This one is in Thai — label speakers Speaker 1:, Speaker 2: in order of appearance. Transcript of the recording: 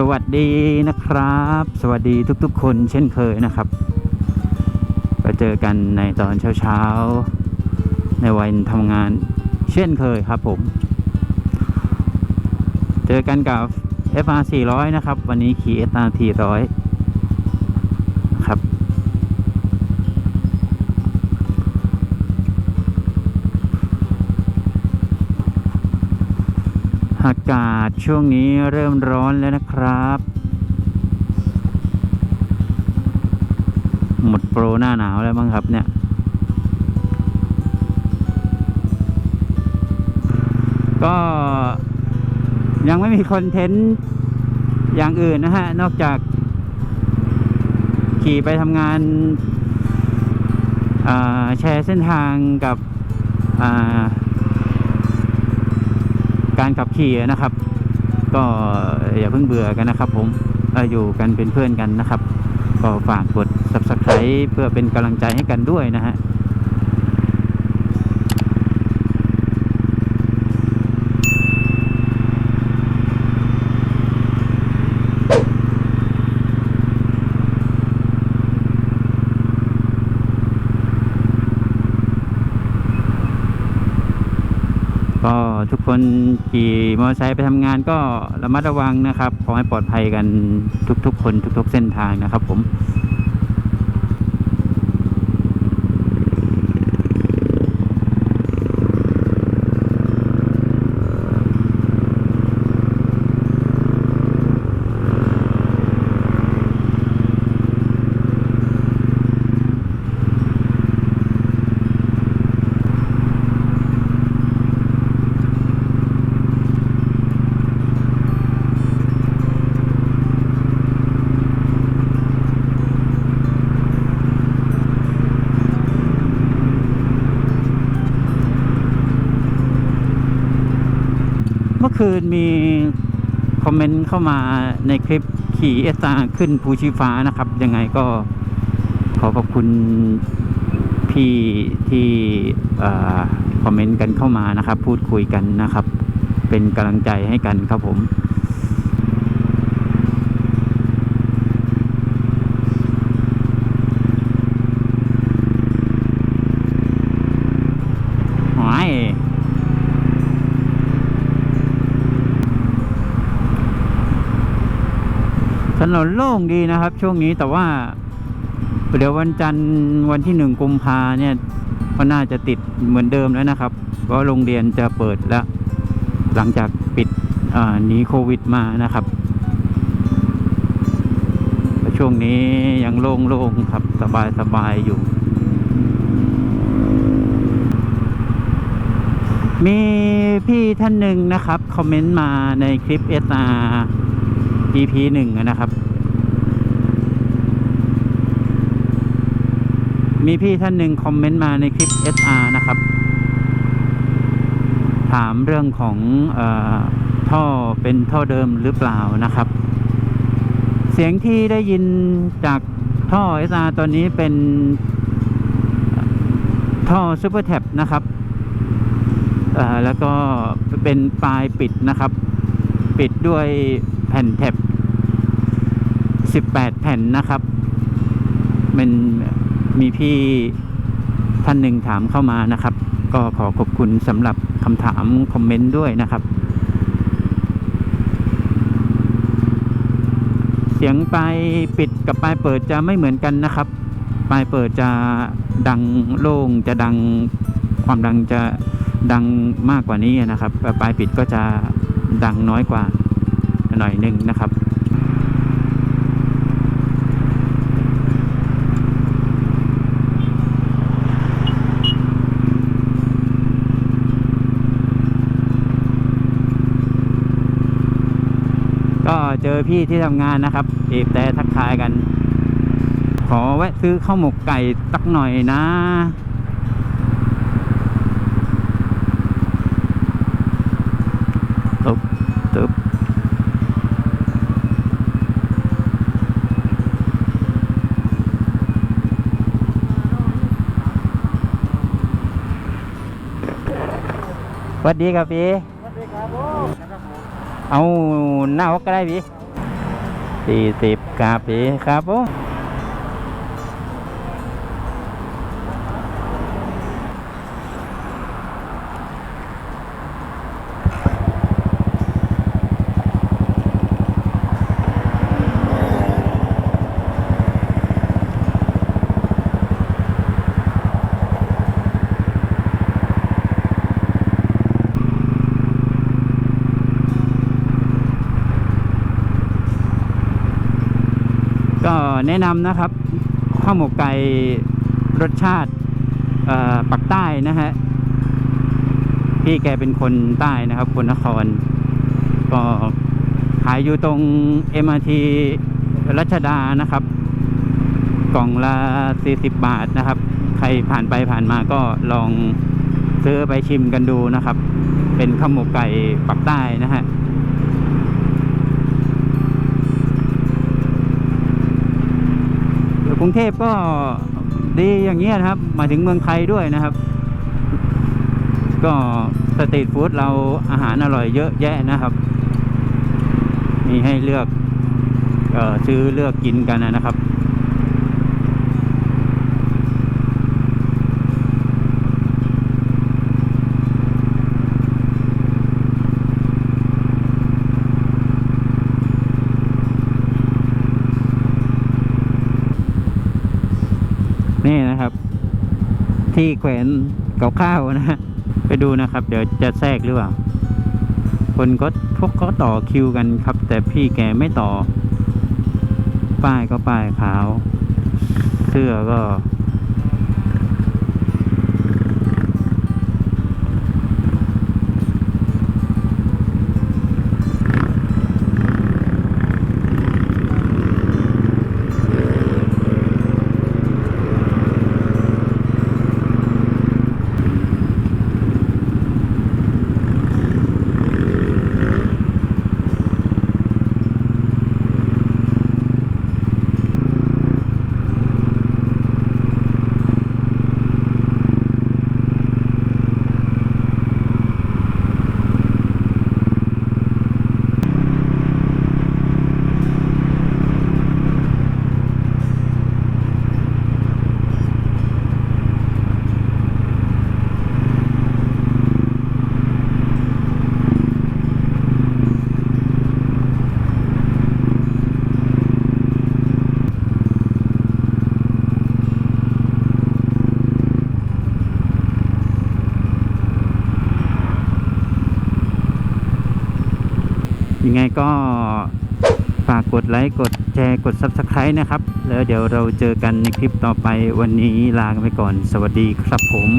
Speaker 1: สวัสดีนะครับ สวัสดีทุกๆ คนเช่นเคยนะครับมาเจอกันในตอนเช้าๆ ในวันทำงานเช่นเคยครับผม เจอกันกับ FR 400 นะครับ วันนี้ขี่ SR 400 อากาศช่วงนี้เริ่มร้อนแล้วนะครับ หมดโปรหน้าหนาวแล้วมั้งครับเนี่ย ก็ยังไม่มีคอนเทนต์อย่างอื่นนะฮะ นอกจากขี่ไปทำงานอ่าแชร์เส้นทางกับอ่า การขับขี่นะครับ ก็อย่าเพิ่งเบื่อกันนะครับ ผมเอ่ออยู่กันเป็นเพื่อนกันนะครับ ก็ฝากกด subscribe เพื่อเป็นกำลังใจให้กันด้วยนะฮะ ก็ ทุกคนขี่มอเตอร์ไซค์ไปทำงานก็ระมัดระวังนะครับ ขอให้ปลอดภัยกันทุกๆ คนทุก ๆ เส้นทางนะครับผม คืนมีคอมเมนต์เข้ามาในคลิปขี่เอสตาขึ้นภูชีฟ้านะครับ ยังไงก็ขอขอบคุณพี่ที่คอมเมนต์กันเข้ามานะครับ พูดคุยกันนะครับ เป็นกำลังใจให้กันครับผม หอยถ นนโล่งดีนะครับ ช่วงนี้แต่ว่า เดี๋ยววันจันทร์วันที่หนึ่งกุมภาเนี่ยก็น่าจะติดเหมือนเดิมแล้วนะครับ เพราะโรงเรียนจะเปิดแล้ว หลังจากปิดหนีโควิดมานะครับ ช่วงนี้ยังโล่งๆครับสบายๆอยู่ มีพี่ท่านหนึ่งนะครับ คอมเมนต์มาในคลิป SR EP หนึ่งนะครับ มีพี่ท่านหนึ่งคอมเมนต์มาในคลิป SR นะครับ ถามเรื่องของเออท่อเป็นท่อเดิมหรือเปล่านะครับ เสียงที่ได้ยินจากท่อ SR ตอนนี้เป็นท่อ Super Tap นะครับเอ่อแล้วก็เป็นปลายปิดนะครับ ปิดด้วยแผ่นแท็บ 18 แผ่นนะครับมันมีพี่ท่านหนึ่งถามเข้ามานะครับ ก็ขอขอบคุณสำหรับคำถามคอมเมนต์ด้วยนะครับ เสียงปลายปิดกับปลายเปิดจะไม่เหมือนกันนะครับ ปลายเปิดจะดังโล่งจะดังความดังจะดังมากกว่านี้นะครับ ปลายปิดก็จะดังน้อยกว่าหน่อยหนึ่งนะครับ ก็เจ อพี่ที่ทำงานนะครับเอบแต่ทักทายกัน ขอแวะซื้อข้าวหมกไก่สักหน่อยนะ ตึบตึบสวัสดีครับพี่
Speaker 2: สวัสดีครับผมนะครับผม
Speaker 1: เอาหน้าฮกก็ได้พี่ สี่สิบกาปีครับผม ก็แนะนำนะครับข้าวหมกไก่รสชาติปักใต้นะฮะพี่แกเป็นคนใต้นะครับ คนนคร ก็ขายอยู่ตรง MRT รัชดานะครับ กล่องละ 40 บาทนะครับ ใครผ่านไปผ่านมาก็ลองซื้อไปชิมกันดูนะครับ เป็นข้าวหมกไก่ปักใต้นะฮะ รุงเทพก็ดีอย่างเงี้ยนะครับ มาถึงเมืองไทยด้วยนะครับ ก็สตรีทฟู้ดเราอาหารอร่อยเยอะแยะนะครับ มีให้เลือกเออซื้อเลือกกินกันนะครับ นี่นะครับ ที่แขวนเก่าข้าวนะฮะไปดูนะครับ เดี๋ยวจะแทรกหรือเปล่า คนก็พวกเขาต่อคิวกันครับ แต่พี่แกไม่ต่อ ป้ายก็ป้ายขาว เสื้อก็ ยังไงก็ฝากกดไลค์กดแชร์กด Subscribe นะครับ แล้วเดี๋ยวเราเจอกันในคลิปต่อไปวันนี้ลากันไปก่อน สวัสดีครับผม